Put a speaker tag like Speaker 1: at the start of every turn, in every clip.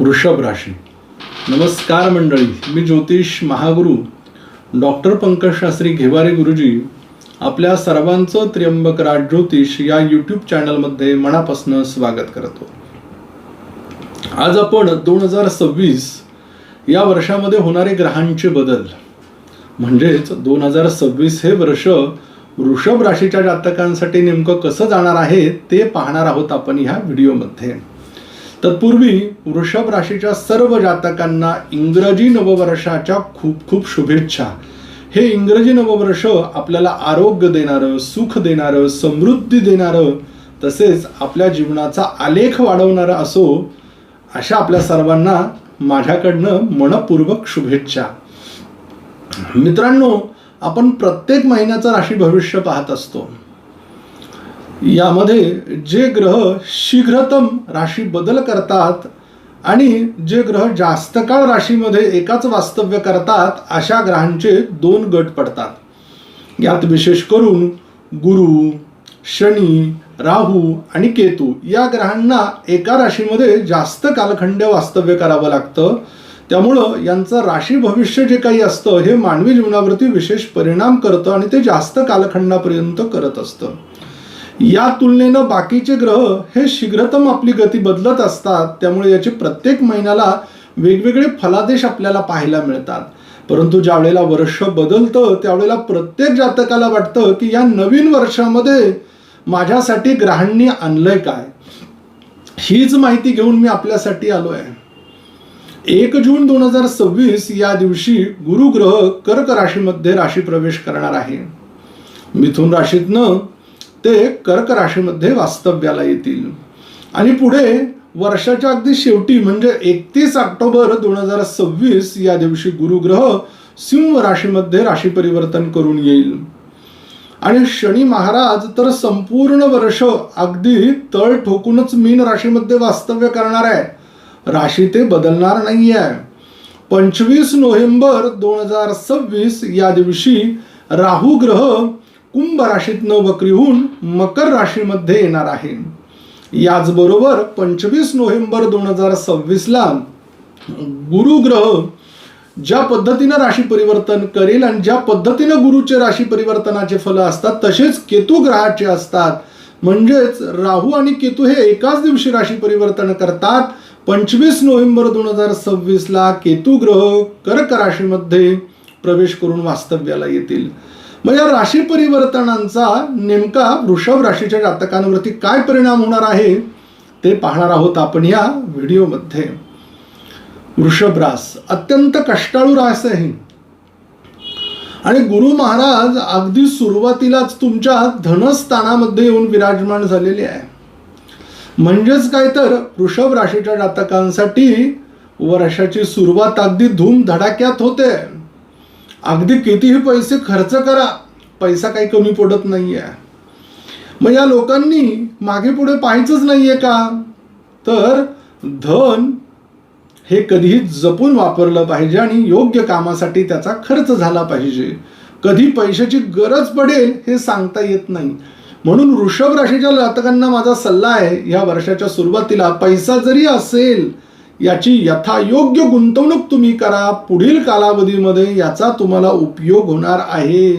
Speaker 1: वृषभ राशी. नमस्कार मंडळी मी ज्योतिष महागुरु डॉक्टर पंकज शास्त्री घेवारे गुरुजी आपल्या सर्वांचं त्र्यंबक राज ज्योतिष या यूट्यूब चॅनलमध्ये मनापासून स्वागत करतो. आज आपण दोन हजार सव्वीस या वर्षामध्ये होणारे ग्रहांचे बदल म्हणजेच दोन हजार सव्वीस हे वर्ष वृषभ राशीच्या जातकांसाठी नेमकं कसं जाणार आहे ते पाहणार आहोत आपण ह्या व्हिडिओमध्ये. तत्पूर्वी वृषभ राशीच्या सर्व जातकांना इंग्रजी नववर्षाच्या खूप खूप शुभेच्छा. हे इंग्रजी नववर्ष आपल्याला आरोग्य देणारं सुख देणारं समृद्धी देणारं तसेच आपल्या जीवनाचा आलेख वाढवणारं असो अशा आपल्या सर्वांना माझ्याकडनं मनपूर्वक शुभेच्छा. मित्रांनो आपण प्रत्येक महिन्याचं राशी भविष्य पाहत असतो. यामध्ये जे ग्रह शीघ्रतम राशी बदल करतात आणि जे ग्रह जास्त काळ राशीमध्ये एकाच वास्तव्य करतात अशा ग्रहांचे दोन गट पडतात. यात विशेष करून गुरु शनी राहू आणि केतू या ग्रहांना एका राशीमध्ये जास्त कालखंड वास्तव्य करावं लागतं. त्यामुळं यांचं राशी भविष्य जे काही असतं हे मानवी जीवनावरती विशेष परिणाम करतं आणि ते जास्त कालखंडापर्यंत करत असतं. या तुलनेनं बाकीचे ग्रह हे शीघ्रतम आपली गती बदलत असतात. त्यामुळे याचे प्रत्येक महिन्याला वेगवेगळे फलादेश आपल्याला पाहायला मिळतात. परंतु ज्या वेळेला वर्ष बदलतं त्यावेळेला प्रत्येक जातकाला वाटतं की या नवीन वर्षामध्ये माझ्यासाठी ग्रहांनी आणलंय काय? हीच माहिती घेऊन मी आपल्यासाठी आलो आहे. एक जून दोन हजार सव्वीस या दिवशी गुरुग्रह कर्क राशीमध्ये राशी प्रवेश करणार आहे. मिथुन राशीतनं ते कर्क राशीमध्ये वास्तव्याला येतील. आणि पुढे वर्षाच्या अगदी शेवटी म्हणजे एकतीस ऑक्टोबर दोन हजार सव्वीस या दिवशी गुरुग्रह सिंह राशीमध्ये राशी परिवर्तन करून येईल. आणि शनी महाराज तर संपूर्ण वर्ष अगदी तळ ठोकूनच मीन राशीमध्ये वास्तव्य करणार आहे. राशी ते बदलणार नाही आहे. पंचवीस नोव्हेंबर दोन हजार सव्वीस या दिवशी राहू ग्रह कुंभ राशीतनं वक्री होऊन मकर राशीमध्ये येणार आहे. याचबरोबर पंचवीस नोव्हेंबर दोन हजार सव्वीसला गुरु ग्रह ज्या पद्धतीनं राशी परिवर्तन करेल आणि ज्या पद्धतीनं गुरुचे राशी परिवर्तनाचे फल असतात तसेच केतू ग्रहाचे असतात. म्हणजेच राहू आणि केतू हे एकाच दिवशी राशी परिवर्तन करतात. पंचवीस नोव्हेंबर दोन हजार सव्वीसला केतू ग्रह कर्क राशीमध्ये प्रवेश करून वास्तव्याला येतील. मग या राशी परिवर्तनांचा नेमका वृषभ राशीच्या जातकांवरती काय परिणाम होणार आहे ते पाहणार आहोत आपण या व्हिडिओमध्ये. वृषभ रास अत्यंत कष्टाळू रास आहे. आणि गुरु महाराज अगदी सुरुवातीलाच तुमच्या धनस्थानामध्ये येऊन विराजमान झालेले आहे. म्हणजेच काय तर वृषभ राशीच्या जातकांसाठी वर्षाची सुरुवात अगदी धूम धडाक्यात होते. अगदी कितीही पैसे खर्च करा पैसा काही कमी पडत नाही आहे मग या लोकांनी मागे पुढे पाहायचंच नाही आहे का? तर धन हे कधीही जपून वापरलं पाहिजे आणि योग्य कामासाठी त्याचा खर्च झाला पाहिजे. कधी पैशाची गरज पडेल हे सांगता येत नाही. म्हणून वृषभ राशीच्या जातकांना माझा सल्ला आहे या वर्षाच्या सुरुवातीला पैसा जरी असेल याची यथायोग्य गुंतवणूक तुम्ही करा. पुढील कालावधीमध्ये याचा तुम्हाला उपयोग होणार आहे.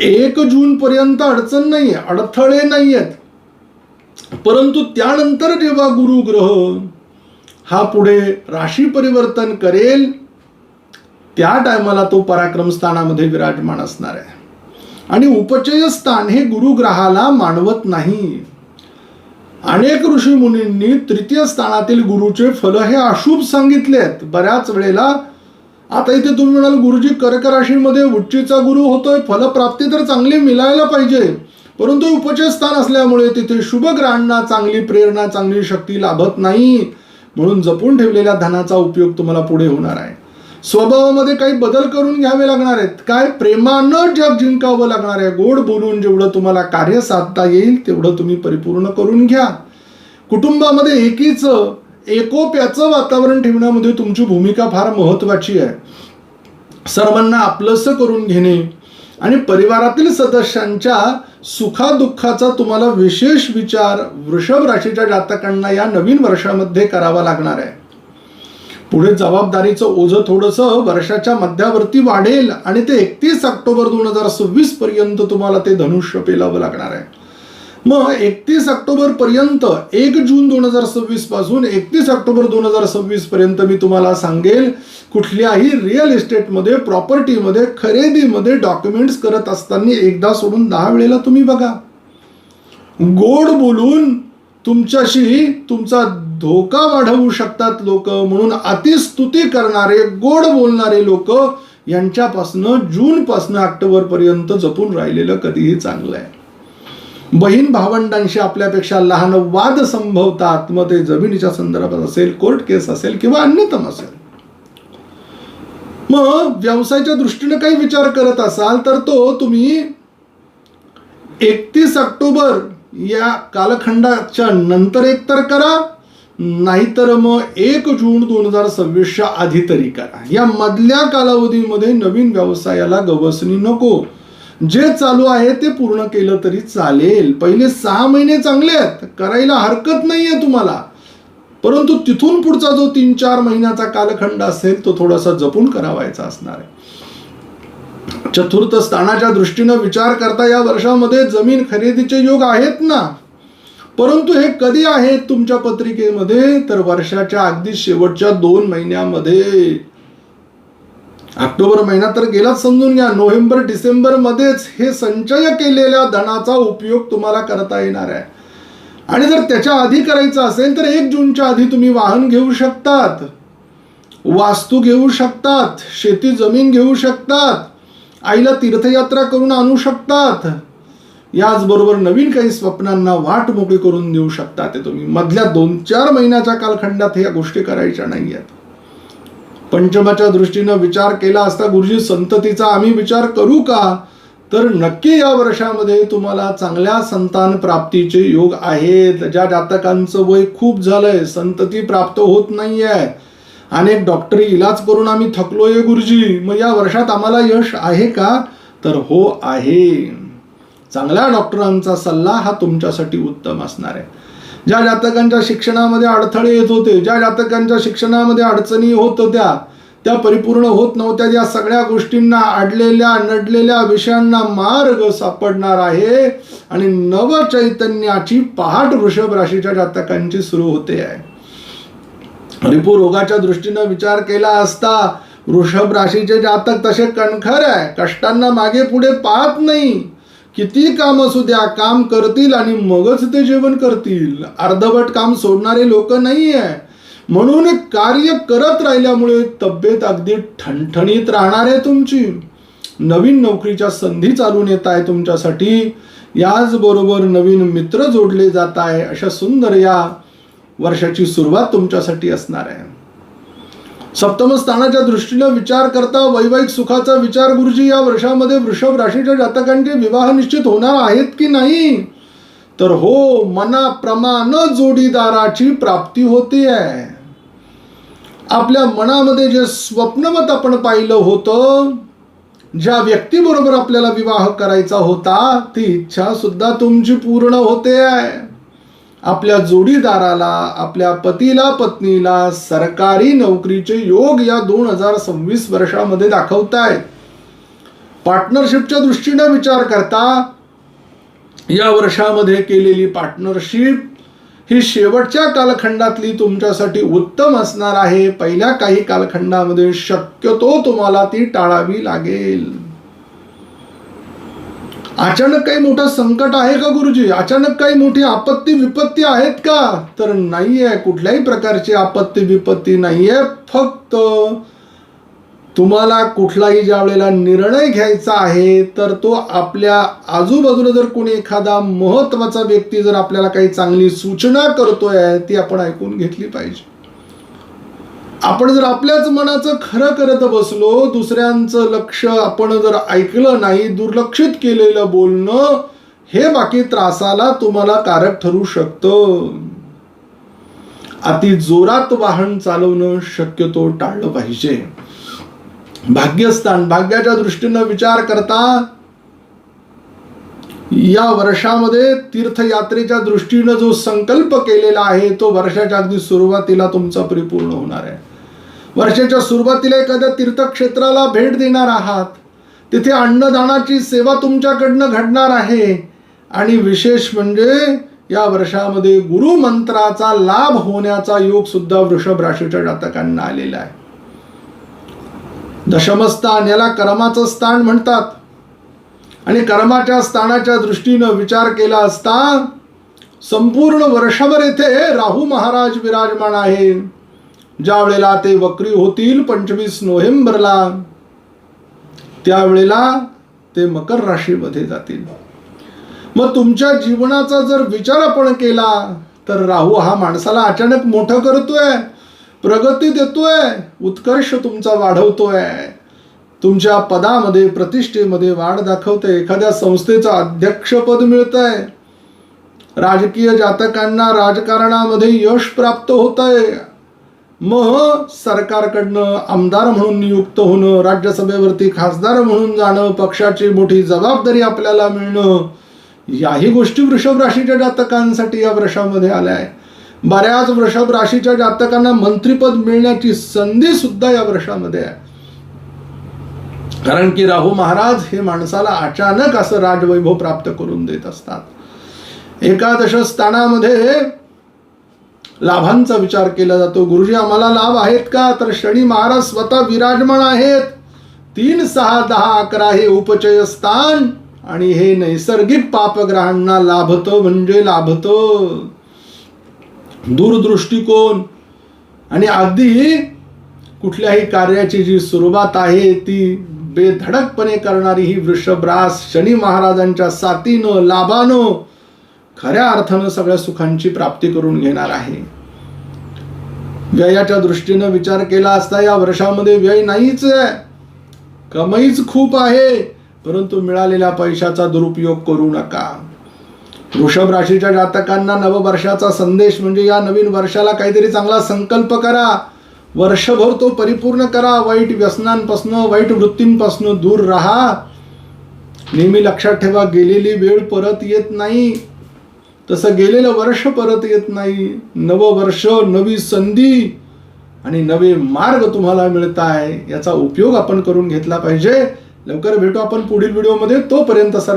Speaker 1: एक जून पर्यंत अडचण नाही अडथळे नाही आहेत परंतु त्यानंतर जेव्हा गुरु ग्रह हा पुढे राशी परिवर्तन करेल त्या टायमाला तो पराक्रम स्थानामध्ये विराजमान असणार आहे. आणि उपचय स्थान हे गुरुग्रहाला मानवत नाही. अनेक ऋषी मुनींनी तृतीय स्थानातील गुरुचे फल हे अशुभ सांगितलेत. बऱ्याच वेळेला आता इथे तुम्ही म्हणाल गुरुजी कर्क राशीमध्ये उच्चीचा गुरु होतोय फलप्राप्ती तर चांगली मिळायला पाहिजे. परंतु उपचय स्थान असल्यामुळे तिथे शुभ ग्रहांना चांगली प्रेरणा चांगली शक्ती लाभत नाही. म्हणून जपून ठेवलेल्या धनाचा उपयोग तुम्हाला पुढे होणार आहे. स्वभावामध्ये काही बदल करून घ्यावे लागणार आहेत. काय प्रेमानं जग जिंकावं लागणार आहे. गोड बोलून जेवढं तुम्हाला कार्य साधता येईल तेवढं तुम्ही परिपूर्ण करून घ्या. कुटुंबामध्ये एकीच एकोप्याचं वातावरण ठेवण्यामध्ये तुमची भूमिका फार महत्वाची आहे. सर्वांना आपलंसं करून घेणे आणि परिवारातील सदस्यांच्या सुखादुःखाचा तुम्हाला विशेष विचार वृषभ राशीच्या जातकांना या नवीन वर्षामध्ये करावा लागणार आहे. पुढे जबाबदारीचं ओझं थोडंसं वर्षाच्या मध्यावरती वाढेल आणि ते एकतीस ऑक्टोबर दोन हजार सव्वीस पर्यंत तुम्हाला ते धनुष्य पेलावं लागणार आहे. मग एकतीस ऑक्टोबर पर्यंत एक जून दोन हजार सव्वीसपासून एकतीस ऑक्टोबर दोन हजार सव्वीस पर्यंत मी तुम्हाला सांगेल कुठल्याही रिअल इस्टेटमध्ये प्रॉपर्टीमध्ये खरेदीमध्ये डॉक्युमेंट्स करत असताना एकदा सोडून दहा वेळेला तुम्ही बघा. गोड बोलून तुमच्याशी तुमचा धोका वाढवू शकतात लोक म्हणून अतिस्तुती करणारे गोड बोलणारे लोक यांच्यापासनं जूनपासनं ऑक्टोबर पर्यंत जपून राहिलेलं कधीही चांगलं आहे बहीण भावंडांशी आपल्यापेक्षा लहान वाद संभवतात मग ते जमिनीच्या संदर्भात असेल कोर्ट केस असेल किंवा अन्यतम असेल. मग व्यवसायाच्या दृष्टीने काही विचार करत असाल तर तो तुम्ही एकतीस ऑक्टोबर या कालखंडाच्या नंतर एकतर करा नाहीतर मग एक जून दोन हजार सव्वीसच्या आधी तरी करा. या मधल्या कालावधीमध्ये नवीन व्यवसायाला गवसणी नको. जे चालू आहे ते पूर्ण केलं तरी चालेल. पहिले सहा महिने चांगले आहेत. करायला हरकत नाहीये तुम्हाला. परंतु तिथून पुढचा जो तीन चार महिन्याचा कालखंड असेल तो थोडासा जपून करावायचा असणार आहे. चतुर्थ स्थानाच्या दृष्टीनं विचार करता या वर्षामध्ये जमीन खरेदीचे योग आहेत ना? परंतु हे कधी आहे तुमच्या पत्रिकेमध्ये? तर वर्षाच्या अगदी शेवटच्या दोन महिन्यामध्ये. ऑक्टोबर महिना तर गेलाच समजून घ्या. नोव्हेंबर डिसेंबर मध्येच हे संचय केलेल्या धनाचा उपयोग तुम्हाला करता येणार आहे. आणि जर त्याच्या आधी करायचं असेल तर एक जूनच्या आधी तुम्ही वाहन घेऊ शकतात. वास्तू घेऊ शकतात. शेती जमीन घेऊ शकतात. आईला तीर्थयात्रा करून आणू शकतात. याचबरोबर नवीन काही स्वप्नांना वाट मोकळी करून देऊ शकता ते तुम्ही. मधल्या दोन चार महिन्याच्या कालखंडात ह्या गोष्टी करायच्या नाही आहेत पंचमाच्या दृष्टीनं विचार केला असता गुरुजी संततीचा आम्ही विचार करू का? तर नक्की या वर्षामध्ये तुम्हाला चांगल्या संतान प्राप्तीचे योग आहेत. ज्या जातकांचं वय खूप झालंय संतती प्राप्त होत नाहीये. अनेक डॉक्टरी इलाज करून आम्ही थकलोय गुरुजी. मग या वर्षात आम्हाला यश आहे का? तर हो आहे. चांगल्या डॉक्टरांचा सल्ला हा तुमच्यासाठी उत्तम असणार आहे. ज्या जातकांच्या शिक्षणामध्ये अडथळे येत होते ज्या जातकांच्या शिक्षणामध्ये अडचणी होत होत्या त्या परिपूर्ण होत नव्हत्या या सगळ्या गोष्टींना अडलेल्या नडलेल्या विषयांना मार्ग सापडणार आहे आणि नव चैतन्याची पहाट वृषभ राशीच्या जातकांची सुरू होते आहे. रिपू रोगाच्या दृष्टीनं विचार केला असता वृषभ राशीचे जातक तसे कणखर आहे. कष्टांना मागे पुढे पाहत नाही. किती काम असू द्या काम करतील आणि मगच ते जेवण करतील. अर्धवट काम सोडणारे लोक नाही आहे म्हणून कार्य करत राहिल्यामुळे तब्येत अगदी ठणठणीत राहणार आहे तुमची. नवीन नोकरीच्या संधी चालून येत आहे तुमच्यासाठी. याचबरोबर नवीन मित्र जोडले जात आहे. अशा सुंदर या वर्षाची सुरुवात तुमच्यासाठी असणार आहे. सप्तम स्थानाच्या दृष्टीनं विचार करता वैवाहिक सुखाचा विचार गुरुजी या वर्षामध्ये वृषभ राशीच्या जातकांचे विवाह निश्चित होणार आहेत की नाही? तर हो मनाप्रमाण जोडीदाराची प्राप्ती होते. आहे आपल्या मनामध्ये जे स्वप्नवत आपण पाहिलं होतं ज्या व्यक्तीबरोबर आपल्याला विवाह करायचा होता ती इच्छा सुद्धा तुमची पूर्ण होते. आहे आपल्या जोडीदाराला आपल्या पतीला पत्नीला सरकारी नोकरीचे योग या दोन हजार सव्वीस वर्षामध्ये दाखवतायत. पार्टनरशिपच्या दृष्टीने विचार करता या वर्षामध्ये केलेली पार्टनरशिप ही शेवटच्या कालखंडातली तुमच्यासाठी उत्तम असणार आहे. पहिल्या काही कालखंडामध्ये शक्यतो तुम्हाला ती टाळावी लागेल. अचानक काही मोठं संकट आहे का गुरुजी? अचानक काही मोठी आपत्ती विपत्ती आहेत का? तर नाहीये कुठल्याही प्रकारची आपत्ती विपत्ती नाहीये. फक्त तुम्हाला कुठलाही ज्या वेळेला निर्णय घ्यायचा आहे तर तो आपल्या आजूबाजूला जर कोणी एखादा महत्त्वाचा व्यक्ती जर आपल्याला काही चांगली सूचना करतोय ती आपण ऐकून घेतली पाहिजे. आपण जर आपल्याच मनाचं खरं करत बसलो दुसऱ्यांचं लक्ष आपण जर ऐकलं नाही दुर्लक्षित केलेलं बोलणं हे बाकी त्रासाला तुम्हाला कारक ठरू शकतं. अति जोरात वाहन चालवणं शक्यतो टाळलं पाहिजे. भाग्यस्थान भाग्याच्या दृष्टीनं विचार करता या वर्षामध्ये तीर्थयात्रेच्या दृष्टीनं जो संकल्प केलेला आहे तो वर्षाच्या अगदी सुरुवातीला तुमचा परिपूर्ण होणार आहे. वर्षाच्या सुरुवातीला एखाद्या तीर्थक्षेत्राला भेट देणार आहात. तिथे अन्नदानाची सेवा तुमच्याकडनं घडणार आहे. आणि विशेष म्हणजे या वर्षामध्ये गुरुमंत्राचा लाभ होण्याचा योग सुद्धा वृषभ राशीच्या जातकांना आलेला आहे. दशमस्थान याला कर्माचं स्थान म्हणतात. आणि कर्माच्या स्थानाच्या दृष्टीनं विचार केला असता संपूर्ण वर्षभर येथे राहू महाराज विराजमान आहे ज्या वेळेला ते वक्री होतील पंचवीस नोव्हेंबरला त्यावेळेला ते मकर राशीमध्ये जातील. मग तुमच्या जीवनाचा जर विचार आपण केला तर राहू हा माणसाला अचानक मोठं करतोय प्रगती देतोय उत्कर्ष तुमचा वाढवतोय. तुमच्या पदामध्ये प्रतिष्ठेमध्ये वाढ दाखवते. एखाद्या संस्थेचं अध्यक्षपद मिळतंय. राजकीय जातकांना राजकारणामध्ये यश प्राप्त होत आहे मग सरकारकडनं आमदार म्हणून नियुक्त होणं राज्यसभेवरती खासदार म्हणून जाणं पक्षाची मोठी जबाबदारी आपल्याला मिळणं याही गोष्टी वृषभ राशीच्या जातकांसाठी या वर्षामध्ये आल्या आहे बऱ्याच वृषभ राशीच्या जातकांना मंत्रीपद मिळण्याची संधी सुद्धा या वर्षामध्ये आहे. कारण की राहू महाराज हे माणसाला अचानक असं राजवैभव प्राप्त करून देत असतात. एकादश स्थानामध्ये लाभांचा विचार केला जातो. गुरुजी आम्हाला लाभ आहेत का? तर शनी महाराज स्वतः विराजमान आहेत. तीन सहा दहा अकरा हे उपचय स्थान आणि हे नैसर्गिक पापग्रहांना लाभतं म्हणजे लाभतो. दूरदृष्टिकोन. आणि अगदी कुठल्याही कार्याची जी सुरुवात आहे ती बेधडकपणे करणारी ही वृषभ रास शनी महाराजांच्या साथीनं लाभानं खऱ्या अर्थानं सगळ्या सुखांची प्राप्ती करून घेणार आहे. व्ययाच्या दृष्टीनं विचार केला असता या वर्षामध्ये व्यय नाहीच आहे. कमाईच खूप आहे परंतु मिळालेल्या पैशाचा दुरुपयोग करू नका. वृषभ राशीच्या जातकांना नववर्षाचा संदेश म्हणजे या नवीन वर्षाला काहीतरी चांगला संकल्प करा. वर्षभर तो परिपूर्ण करा. वाईट व्यसनांपासून वाईट वृत्तींपासून दूर राहा. नेहमी लक्षात ठेवा गेलेली वेळ परत येत नाही. तसं गेलेलं वर्ष परत येत नाही. नवं वर्ष नवी संधी आणि नवे मार्ग तुम्हाला मिळत आहे याचा उपयोग आपण करून घेतला पाहिजे. लवकर भेटू आपण पुढील व्हिडिओमध्ये. तोपर्यंत सर्व